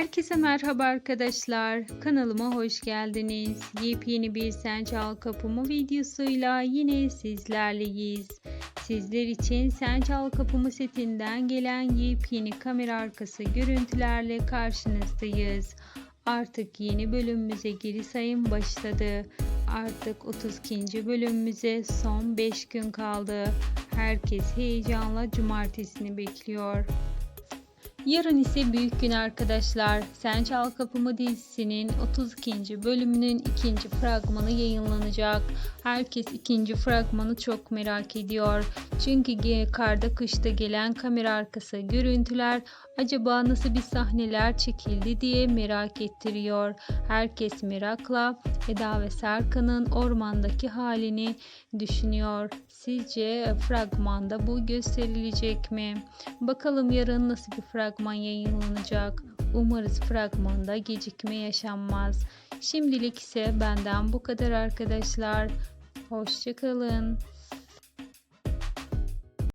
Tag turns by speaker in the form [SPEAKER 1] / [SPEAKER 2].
[SPEAKER 1] Herkese merhaba arkadaşlar. Kanalıma hoş geldiniz. Yepyeni bir Sen Kapımı videosuyla yine sizlerleyiz. Sizler için Sen Kapımı setinden gelen yepyeni kamera arkası görüntülerle karşınızdayız. Artık yeni bölümümüze geri sayım başladı. Artık 32. bölümümüze son 5 gün kaldı. Herkes heyecanla cumartesini bekliyor. Yarın ise büyük gün arkadaşlar. Sen Çal Kapımı dizisinin 32. bölümünün ikinci fragmanı yayınlanacak. Herkes ikinci fragmanı çok merak ediyor. Çünkü karda kışta gelen kamera arkası görüntüler acaba nasıl bir sahneler çekildi diye merak ettiriyor. Herkes merakla Eda ve Serkan'ın ormandaki halini düşünüyor. Sizce fragmanda bu gösterilecek mi? Bakalım yarın nasıl bir fragman yayınlanacak. Umarız fragmanda gecikme yaşanmaz. Şimdilik ise benden bu kadar arkadaşlar. Hoşçakalın.